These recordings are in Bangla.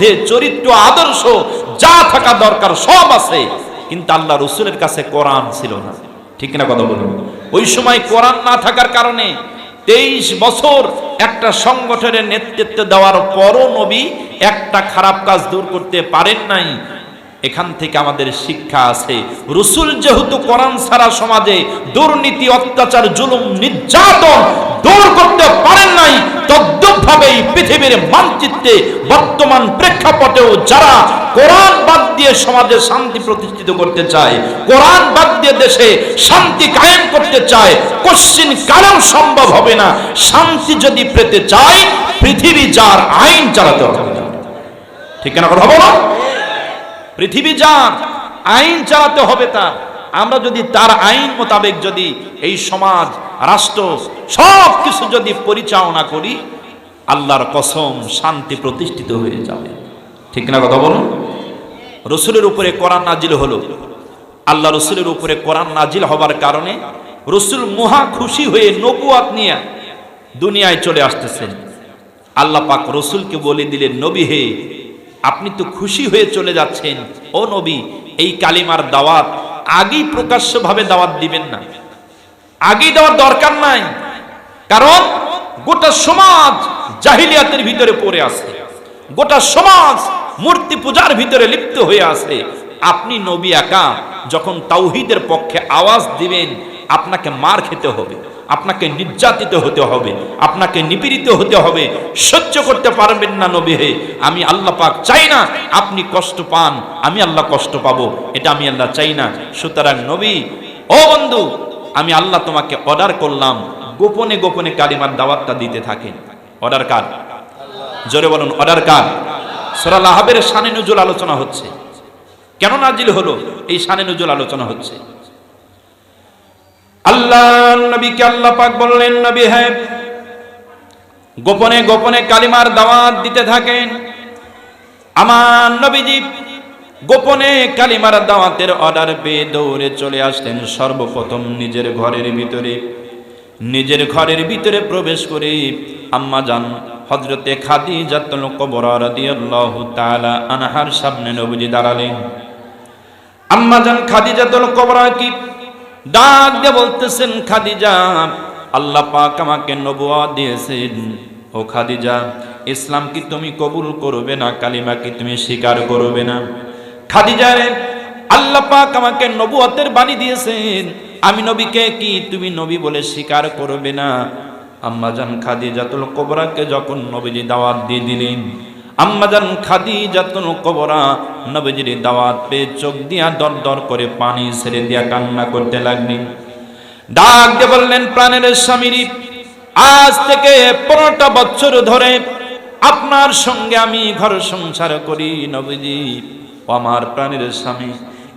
মধ্যে চরিত্র, আদর্শ, যা থাকা দরকার সব আছে। কিন্তু আল্লাহ রসুলের কাছে কোরআন ছিল না। ঠিক না কথা বলুন? ওই সময় কোরআন না থাকার কারণে তেইশ বছর একটা সংগঠনের নেতৃত্ব দেওয়ার পরও নবী একটা খারাপ কাজ দূর করতে পারেন নাই। এখান থেকে আমাদের শিক্ষা আছে। রসুল যেহেতু কোরআন সারা সমাজে দুর্নীতি, অত্যাচার, জুলুম, নির্যাতন দূর করতে পারেন নাই, তদ্রুপভাবেই পৃথিবীর মানচিত্রে বর্তমান প্রেক্ষাপটেও যারা কোরআন বাদ দিয়ে সমাজে শান্তি প্রতিষ্ঠিত করতে চায়, কোরআন বাদ দিয়ে দেশে শান্তি কায়েম করতে চায়, কোশ্চিন কারণ সম্ভব হবে না। শান্তি যদি পেতে চায়, পৃথিবী যার আইন চালাতে হবে। ঠিক না কথা বলো? পৃথিবী যার, আইন চালাতে হবে তার। আমরা যদি তার আইন মোতাবেক যদি এই সমাজ, রাষ্ট্র সব কিছু যদি পরিচালনা করি, আল্লাহর কসম শান্তি প্রতিষ্ঠিত হয়ে যাবে। ঠিক না কথা বলুন? রসুলের উপরে কোরআন নাজিল হলো। আল্লাহ রসুলের উপরে কোরআন নাজিল হবার কারণে রসুল মহা খুশি হয়ে নবুয়াত নিয়ে দুনিয়ায় চলে আসতেছেন। আল্লাহ পাক রসুলকে বলে দিলেন, নবী হে আপনি তো খুশি হয়ে চলে যাচ্ছেন। ও নবী, এই কালিমার দাওয়াত আগেই প্রকাশ্যভাবে দাওয়াত দিবেন না। আগেই দেওয়ার দরকার নাই। কারণ গোটা সমাজ জাহিলিয়াতের ভিতরে পড়ে আছে। গোটা সমাজ মূর্তি পূজার ভিতরে লিপ্ত হয়ে আছে। আপনি নবী একা, যখন তাওহিদের পক্ষে আওয়াজ দিবেন, আপনাকে মার খেতে হবে। আপনাকে নির্যাতিত হতে হবে, আপনাকে নিপীড়িত হতে হবে, সহ্য করতে পারবেন না নবী হে। আমি আল্লাহ পাক চাই না আপনি কষ্ট পান, আমি আল্লাহ কষ্ট পাবো, এটা আমি আল্লাহ চাই না। সুতরাং নবী, ও বন্ধু, আমি আল্লাহ তোমাকে অর্ডার করলাম, গোপনে গোপনে কালিমার দাওয়াতটা দিতে থাকেন। অর্ডার কার? জোরে বলুন অর্ডার কার? সোরাল আহাবের শানে নজুল আলোচনা হচ্ছে। কেন নাজিল হলো? এই শানে নজুল আলোচনা হচ্ছে। আল্লাহ নবীকে আল্লাহ পাক বললেন, নবী হ্যাঁ গোপনে গোপনে কালিমার দাওয়াত দিতে থাকেন। আমার নবীজি গোপনে কালিমার দাওয়াতের অর্ডার পেয়ে দৌড়ে চলে আসলেন সর্বপ্রথম নিজের ঘরের ভিতরে। নিজের ঘরের ভিতরে প্রবেশ করে আম্মা যান হজরতে খাদি জাতল কবর রাদিয়াল্লাহু তাআলা আনহার সামনে নবীজি দাঁড়ালেন। আম্মা যান খাদি কবর কি ডাক দিয়ে বলতেছেন, খাদিজা, আল্লাহ পাক আমাকে নবুয়া দিয়েছেন। ও খাদিজা, ইসলাম কি তুমি কবুল করবে না? কালিমা কি তুমি স্বীকার করবে না? খাদিজা রে, আল্লাহ পাক আমাকে নবুয়াতের বাণী দিয়েছেন। আমি নবীকে কি তুমি নবী বলে স্বীকার করবে না? আম্মাজান খাদিজাতুল কোবরাকে যখন নবীজি দাওয়াত দিয়ে দিলেন আম্মাজান খাদিজাতুল কবরা। নবীজির দাওয়াত পেয়ে চোখ দিয়া দর দর করে পানি ছেড়ে দিয়া কান্না করতে লাগলেন। ডাক দিয়ে বললেন, প্রাণের স্বামীরই আজ থেকে পনেরোটা বছর ধরে আপনার সঙ্গে আমি ঘর সংসার করি নবীজি। আমার প্রাণের স্বামী,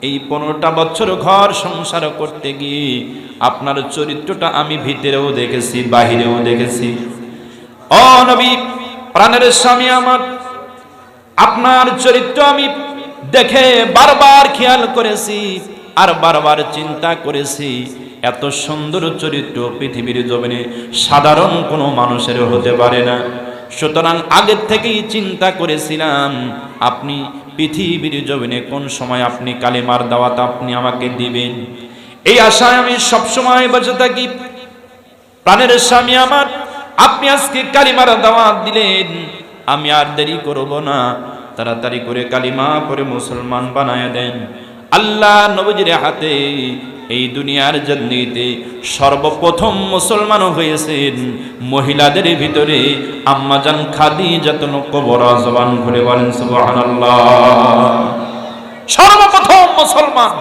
এই পনেরোটা বছর ঘর সংসার করতে গিয়ে আপনার চরিত্রটা আমি ভিতরেও দেখেছি, বাহিরেও দেখেছি। ও নবী, প্রাণের স্বামী আমার আপনার চরিত্র আমি দেখে বারবার খেয়াল করেছি আর বারবার চিন্তা করেছি, এত সুন্দর চরিত্র পৃথিবীর জমিনে সাধারণ কোনো মানুষের হতে পারে না। সুতরাং আগের থেকেই চিন্তা করেছিলাম, আপনি পৃথিবীর জমিনে কোন সময় আপনি কালিমার দাওয়াত আপনি আমাকে দিবেন? এই আশায় আমি সবসময় বসে থাকি। প্রাণের স্বামী আমার, আপনি আজকে কালিমার দাওয়াত দিলেন। আমি আর দেরি করব না। তাড়াতাড়ি করে কালিমা পরে মুসলমান বানায় দেন। আল্লাহ নবজির হাতে এই দুনিয়ার জন্যতে সর্বপ্রথম মুসলমান হয়েছেন। মহিলাদের ভিতরে আম্মাজান খাদি যতন কবর জবান ঘুরে বলেন সর্বপ্রথম মুসলমান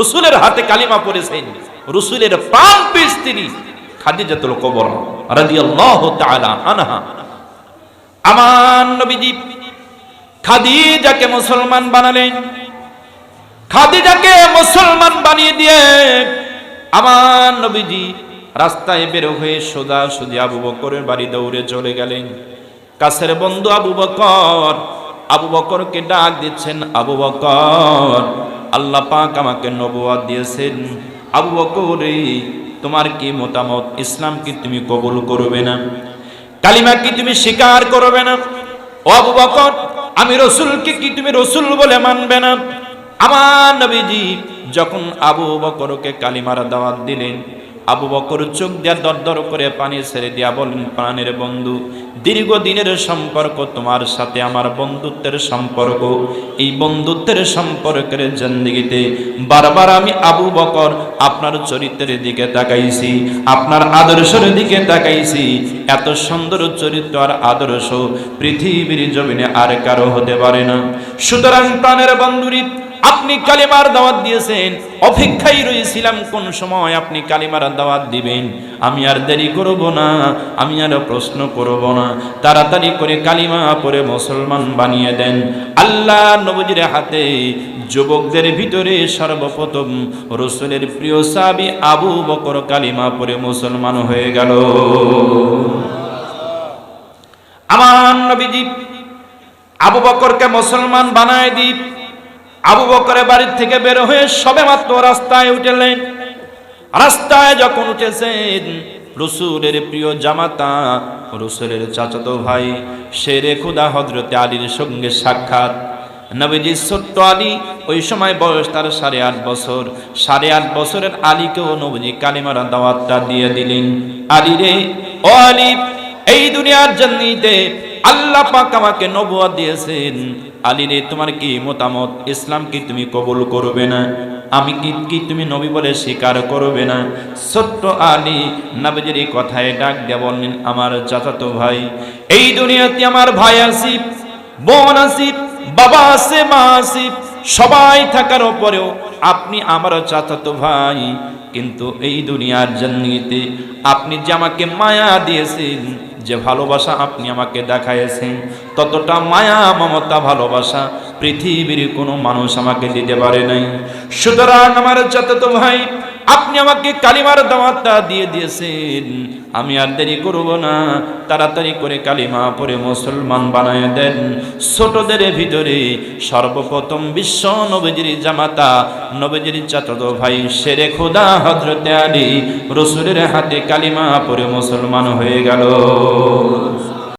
রসুলের হাতে কালিমা পড়েছেন। রসুলের প্রাণ পেয়ে তিনি খাদিজাতুল কবর রাদিয়াল্লাহু তাআলা আনহা। আমার নবীজি, খাদিজাকে মুসলমান বানালেন। খাদিজাকে মুসলমান বানিয়ে দিয়ে আমার নবীজি রাস্তায় বের হয়ে সোজা সোজা আবু বকরের বাড়ি দৌড়ে চলে গেলেন। কাছের বন্ধু আবু বকর, আবু বকরকে ডাক দিচ্ছেন, আবু বকর, আল্লাহ পাক আমাকে নবুয়াত দিয়েছেন। আবু বকর তোমার কি মতামত? ইসলাম কি তুমি কবুল করবে না? কালিমা কি তুমি স্বীকার করবে না? আবু বকর, আমি রসুলকে কি তুমি রসুল বলে মানবে না? আমার নবীজি যখন আবু বকরকে কালিমার দাওয়াত দিলেন আবু বকর চোখ দিয়া দরদর করে পানি ছেড়ে দিয়া বলেন প্রাণের বন্ধু, দীর্ঘদিনের সম্পর্ক তোমার সাথে আমার বন্ধুত্বের সম্পর্ক। এই বন্ধুত্বের সম্পর্কের জিন্দগিতে বারবার আমি আবু বকর আপনার চরিত্রের দিকে তাকাইছি, আপনার আদর্শের দিকে তাকাইছি। এত সুন্দর চরিত্র আর আদর্শ পৃথিবীর জমিনে আর কারও হতে পারে না। সুতরাং প্রাণের বন্ধুরী আপনি কালিমার দাওয়াত দিয়েছেন, অপেক্ষায় রয়েছিলাম কোন সময় আপনি কালিমার দাওয়াত দিবেন। আমি আর দেরি করব না, আমি আর প্রশ্ন করব না। তাড়াতাড়ি করে কালিমা পরে মুসলমান বানিয়ে দেন। আল্লাহ নবজির হাতে যুবকদের ভিতরে সর্বপ্রথম রসুলের প্রিয় সাবি আবু বকর কালিমা পরে মুসলমান হয়ে গেল। আমার নবীজি আবু বকরকে মুসলমান বানায় দ্বীপ আবু বকরে বাড়ির থেকে বের হয়ে সবে মাত্র রাস্তায় উঠেলেন। রাস্তায় যখন উঠেছেন, রসুলের প্রিয় জামাতা, রসুলের চাচাতো ভাই, শেরে খুদা হজরতে আলীর সঙ্গে সাক্ষাৎ। নবীজি ছোট্ট আলী, ওই সময় বয়স তার সাড়ে আট বছর। সাড়ে আট বছরের আলীকেও নবীজি কালিমারা দাওয়াতটা দিয়ে দিলেন। আলী রে, ও আলী, এই দুনিয়ার জন্যিতে আল্লাহ পাক আমাকে নবুয়া দিয়েছেন, আলী রে, তোমার কি মতামত? ইসলাম কি তুমি কবুল করবে না? আমি কি কি তুমি নবী বলে স্বীকার করবে না? ছোট্ট আলী নবীজির এই কথায় ডাক দিয়ে বললেন, আমার চাচাতো ভাই, এই দুনিয়াতে আমার ভাই আসিফ, বোন আসিফ, বাবা আছে মা আসিফ, সবাই থাকার পরেও আপনি আমার চাচাতো ভাই। কিন্তু এই দুনিয়ার জন্যতে আপনি যে আমাকে মায়া দিয়েছেন যে ভালোবাসা আপনি আমাকে দেখাইছেন ততটা মায়া, মমতা, ভালোবাসা পৃথিবীর কোনো মানুষ আমাকে দিতে পারে নাই। সুতরাং আমার যত তো ভাই আপনি আমাকে কালিমার দাওয়াতটা দিয়ে দিয়েছেন। আমি আর দেরি করব না। তাড়াতাড়ি করে কালিমা পরে মুসলমান বানায় দেন। ছোটদের ভিতরে সর্বপ্রথম বিশ্ব নবজির জামাতা, নবজির চাচত ভাই শেরে খোদা হজরতে আলী, রসুলের হাতে কালিমা পরে মুসলমান হয়ে গেল।